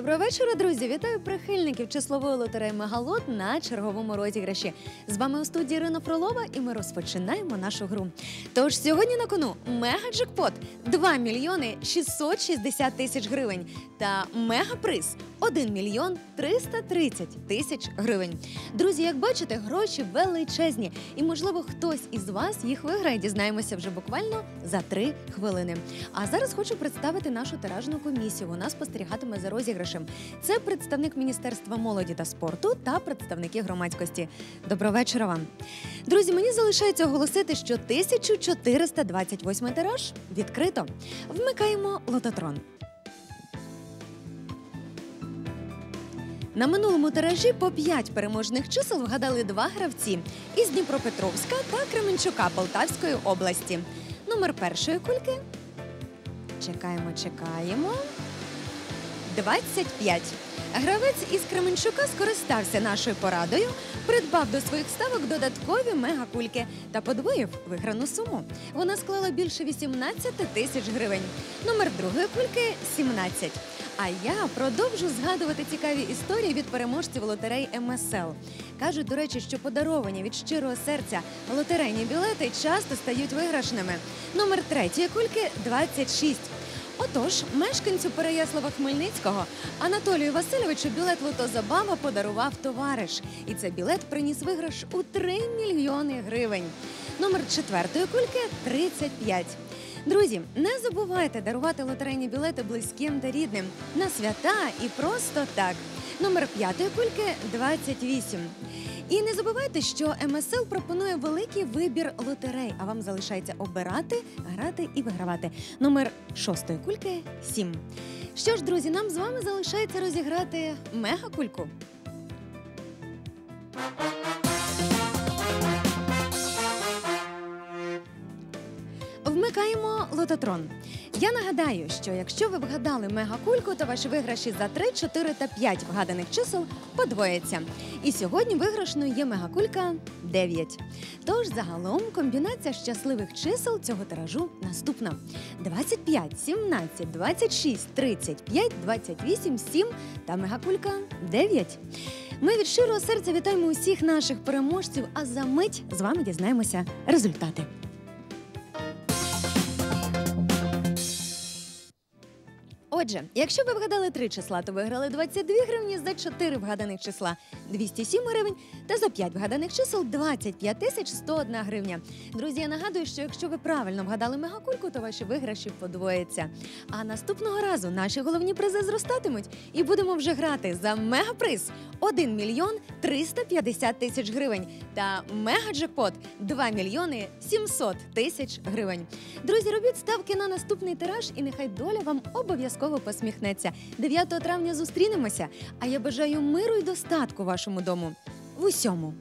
Доброго вечора, друзі! Вітаю прихильників числової лотереї Мегалот на черговому розіграші. З вами у студії Ірина Фролова, і ми розпочинаємо нашу гру. Тож сьогодні на кону мега-джекпот 2 мільйони 660 тисяч гривень та мегаприз 1 мільйон 330 тисяч гривень. Друзі, як бачите, гроші величезні, і можливо хтось із вас їх виграє. Дізнаємося вже буквально за 3 хвилини. А зараз хочу представити нашу тиражну комісію. Вона спостерігатиме за розіграшем. Це представник Міністерства молоді та спорту та представники громадськості. Доброго вечора вам. Друзі, мені залишається оголосити, що 1428 тираж відкрито. Вмикаємо лототрон. На минулому тиражі по 5 переможних чисел вгадали два гравці із Дніпропетровська та Кременчука Полтавської області. Номер першої кульки. Чекаємо, чекаємо. 25. Гравець із Кременчука скористався нашою порадою, придбав до своїх ставок додаткові мегакульки та подвоїв виграну суму. Вона склала більше 18 тисяч гривень. Номер другої кульки 17. А я продовжу згадувати цікаві історії від переможців лотерей МСЛ. Кажуть, до речі, що подаровані від щирого серця лотерейні білети часто стають виграшними. Номер третьої кульки 26. Отож, мешканцю Переяслава Хмельницького Анатолію Васильовичу білет Лото Забава подарував товариш. І цей білет приніс виграш у 3 мільйони гривень. Номер четвертої кульки 35. Друзі, не забувайте дарувати лотерейні білети близьким та рідним на свята і просто так. Номер п'ятої кульки 28. І не забувайте, що МСЛ пропонує великий вибір лотерей, а вам залишається обирати, грати і вигравати. Номер шостої кульки 7. Що ж, друзі, нам з вами залишається розіграти мегакульку. Вмикаємо лототрон. Я нагадаю, що якщо ви вгадали мегакульку, то ваші виграші за 3, 4 та 5 вгаданих чисел подвояться. І сьогодні виграшною є мегакулька 9. Тож загалом комбінація щасливих чисел цього тиражу наступна: 25, 17, 26, 35, 28, 7 та мегакулька 9. Ми від щирого серця вітаємо усіх наших переможців, а за мить з вами дізнаємося результати. Отже, якщо ви вгадали три числа, то виграли 22 гривні, за 4 вгаданих числа 207 гривень та за 5 вгаданих чисел 25 тисяч 101 гривня. Друзі, я нагадую, що якщо ви правильно вгадали мегакульку, то ваші виграші подвояться. А наступного разу наші головні призи зростатимуть і будемо вже грати за мегаприз 1 мільйон 350 тисяч гривень та мегаджекпот 2 мільйони 700 тисяч гривень. Друзі, робіть ставки на наступний тираж, і нехай доля вам обов'язково посміхнеться. 9 травня зустрінемося. А я бажаю миру і достатку вашому дому в усьому.